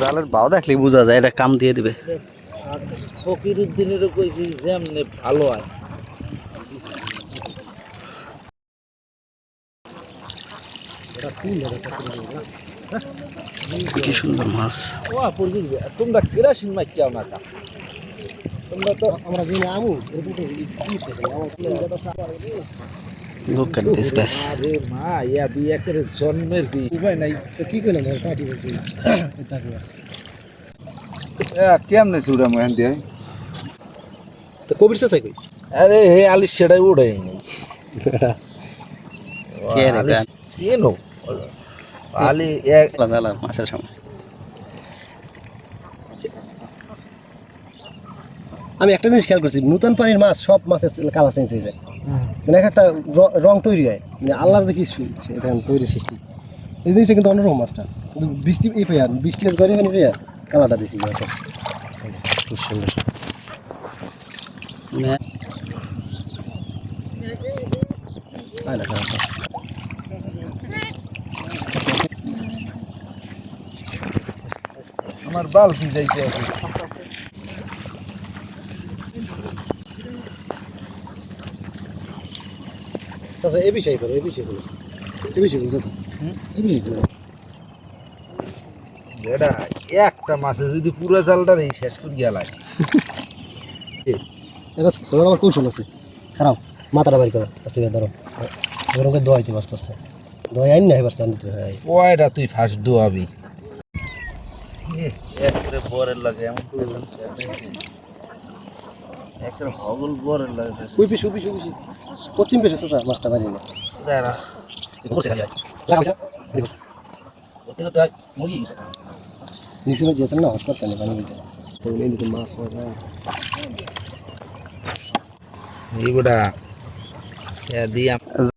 জালের বাও দেখলে বোঝা যায় এটা কাম দিয়ে দিবে। ফকির উদ্দিনেরও কইছি যেমনে ভালো হয়। কি সুন্দর মাছ। তোমরা কেরাসিন মাই কেউ না কা। তোমরা তো আমরা যিনি আমু Look at this guys. আরে মা ইয়া দিয়ে একেবারে জন্মের বি ভাই নাই। তো কি করলাম? কাটি গেছি এটা করে কেমনে সুরা মহান দিয়ে? তো কবির চাই কই? আরে হে আলি সেটাই উড়ে নাই। কে রে আলি গান? চেনো? আলি এক মাছের সময়। আমি একটা জিনিস খেয়াল করছি নতুন পানির মাছ সব মাছের কালার চেঞ্জ হয়ে যায়। মানে এক একটা র- তৈরি হয়। মানে আল্লাহর যে কিছু এখানে তৈরি সৃষ্টি। এই জিনিসটা কিন্তু অন্যরকম মাছটা কিন্তু বৃষ্টি, এই পেয়ার বৃষ্টির জরি মানে পেয়ার, কালারটা দিছি খুব সুন্দর। আমার বাল কি যাইছে আছে। আচ্ছা এ বিষয় করো এ বিষয় করো এ বিষয় করো চাচা। এ বিষয় করো এটা একটা মাছে যদি পুরো জালটার এই শেষ করে গেলায় এটা খোলার আমার কৌশল আছে? খারাপ মাথাটা বাড়ি করো আস্তে করে ধরো। ওরকম করে দোয়াইতে আস্তে আস্তে। দোয়াই আইন না এবার স্থান দিতে হয় ওইটা তুই ফার্স্ট দোয়াবি একবারে বরের লাগে এমন করে একবারে হগল বরের লাগে কুই পিস কুই পিস? পশ্চিম পেশে চাচা মাছটা বাড়ি না দাঁড়া। লাগাইছা দেখো করতে করতে হয় মুরগি গেছে। নিচে যে আছে না হাসপাতালে পানি বলছে তো নেই নিচে মাছ হয় না এইগুলা দিয়া